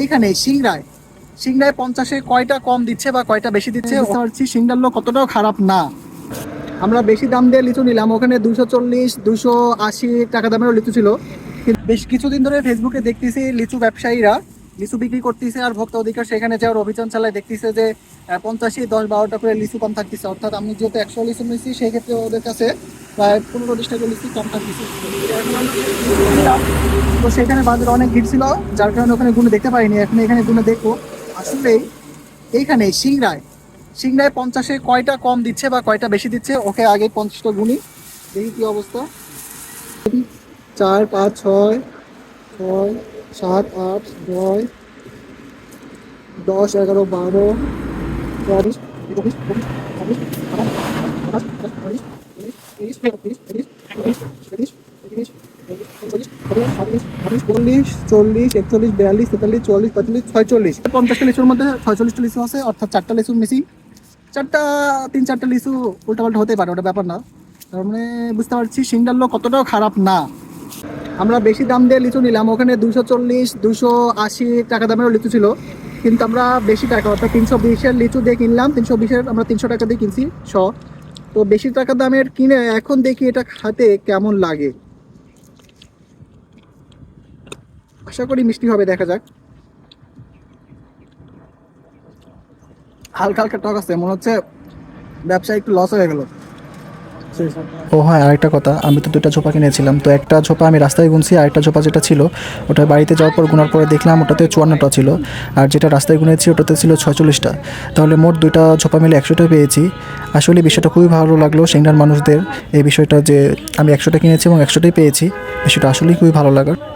এইখানে সিংড়ায়। সিংড়ায় পঞ্চাশে কয়টা কম দিচ্ছে বা কয়টা বেশি দিচ্ছে? পারছি সিংড়ার লোক কতটাও খারাপ না। আমরা বেশি দাম দিয়ে লিচু নিলাম ওখানে দুশো চল্লিশ দুশো আশি টাকা দামেরও লিচু ছিল। বেশ কিছুদিন ধরে ফেসবুকে দেখতেছি লিচু ব্যবসায়ীরা লিচু বিক্রি করতেছে আর ভোক্তা অধিকার সেখানে যাওয়ার অভিযান চালায়। দেখতেছে যে পঞ্চাশি দশ বারোটা করে লিচু কম থাকতেছে। অর্থাৎ আমি যেহেতু একশো লিচু নিয়েছি সেই ক্ষেত্রে ওদের কাছে প্রায় পনেরো বিশ টাকা লিচু কম তো সেখানে বাজারে অনেক ভিড় ছিল, যার কারণে ওখানে গুনে দেখতে পাইনি এখন এখানে গুনে দেখব। আসলে এইখানে সিংড়ায় সিংড়ায় পঞ্চাশে কয়টা কম দিচ্ছে বা কয়টা বেশি দিচ্ছে, ওকে আগে পঞ্চাশটা গুনি, দেখি কি অবস্থা। চার, পাঁচ, ছয় ছয়, সাত, আট, নয়, দশ, এগারো, বারো চল্লিশ চল্লিশ চল্লিশ একচল্লিশ বিয়াল্লিশ, তেতাল্লিশ, ছয়চল্লিশ, পঞ্চাশটা লিচুর মধ্যে আছে, অর্থাৎ লিচু চারটা, তিন লিচু উল্টাপাল্টা হতে পারে, ওটা ব্যাপার না। তার মানে বুঝতে পারছি কতটাও খারাপ না। আমরা বেশি দাম দিয়ে লিচু নিলাম, ওখানে দুশো চল্লিশ দুশো আশি টাকা দামেরও লিচু ছিল। কিন্তু আমরা বেশি টাকা, অর্থাৎ তিনশো বিশের লিচু দিয়ে কিনলাম, তিনশো বিশের আমরা তিনশো টাকা দিয়ে কিনছি, শ। তো বেশি টাকা দামের কিনে এখন দেখি এটা খাতে কেমন লাগে। আশা করি মিষ্টি হবে, দেখা যাক। হালকা হালকা টক আছে, মনে হচ্ছে ব্যবসা একটু লস হয়ে গেল। ও হ্যাঁ আরেকটা কথা, আমি তো দুটা ঝোপা কিনেছিলাম, তো একটা ঝোপা আমি রাস্তায় গুনছি, আরেকটা ঝোপা যেটা ছিল, ওটা বাড়িতে যাওয়ার পর গুনার পরে দেখলাম ওটাতে চুয়ান্নটা ছিল, আর যেটা রাস্তায় গুনেছি ওটাতে ছিল ছয়চল্লিশটা। তাহলে মোট দুইটা ঝোপা মিলে একশোটা পেয়েছি। আসলে বিষয়টা খুবই ভালো লাগল সেখানকার মানুষদের, এই বিষয়টা যে আমি একশোটা কিনেছি এবং একশোটাই পেয়েছি, বিষয়টা আসলেই খুবই ভালো লাগার